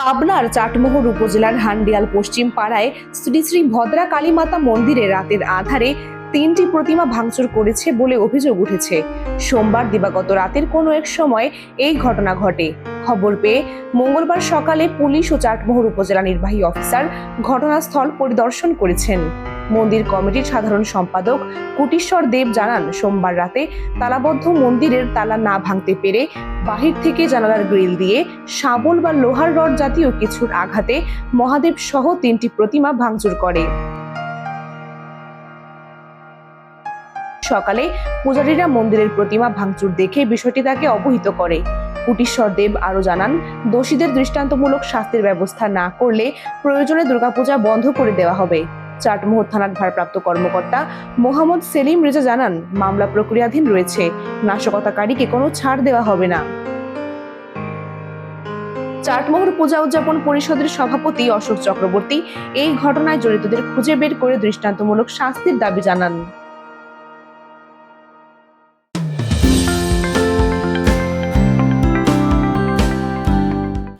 পাবনার চাটমোহর উপজেলার হান্ডিয়াল পশ্চিম পাড়ায় শ্রী শ্রী ভদ্রা কালীমাতা মন্দিরে রাতের আধারে তিনটি প্রতিমা ভাঙচুর করেছে বলে অভিযোগ উঠেছে। সোমবার দিবাগত রাতের কোনো এক সময় এই ঘটনা ঘটে। খবর পেয়ে মঙ্গলবার সকালে পুলিশ ও চাটমোহর উপজেলা নির্বাহী অফিসার ঘটনাস্থল পরিদর্শন করেছেন। মন্দির কমিটির সাধারণ সম্পাদক কুটিশ্বর দেব জানান, সোমবার রাতে তালাবদ্ধ মন্দিরের তালা না ভাঙতে পেরে বাহির থেকে জানালার গ্রিল দিয়ে শাবল বা লোহার রড জাতীয় কিছুর আঘাতে মহাদেব সহ তিনটি প্রতিমা ভাঙচুর করে। সকালে পূজারীরা মন্দিরের প্রতিমা ভাঙচুর দেখে বিষয়টি তাকে অবহিত করে। কুটিশ্বর দেব আরও জানান, দোষীদের দৃষ্টান্তমূলক শাস্তির ব্যবস্থা না করলে প্রয়োজনে দুর্গাপূজা বন্ধ করে দেওয়া হবে। চাটমোহর থানার ভারপ্রাপ্ত কর্মকর্তা মোহাম্মদ সেলিম রেজা জানান, মামলা প্রক্রিয়াধীন রয়েছে, নাশকতাকারীকে কোনো ছাড় দেওয়া হবে না। চাটমোহর পূজা উদযাপন পরিষদের সভাপতি অশোক চক্রবর্তী এই ঘটনায় জড়িতদের খুঁজে বের করে দৃষ্টান্তমূলক শাস্তির দাবি জানান।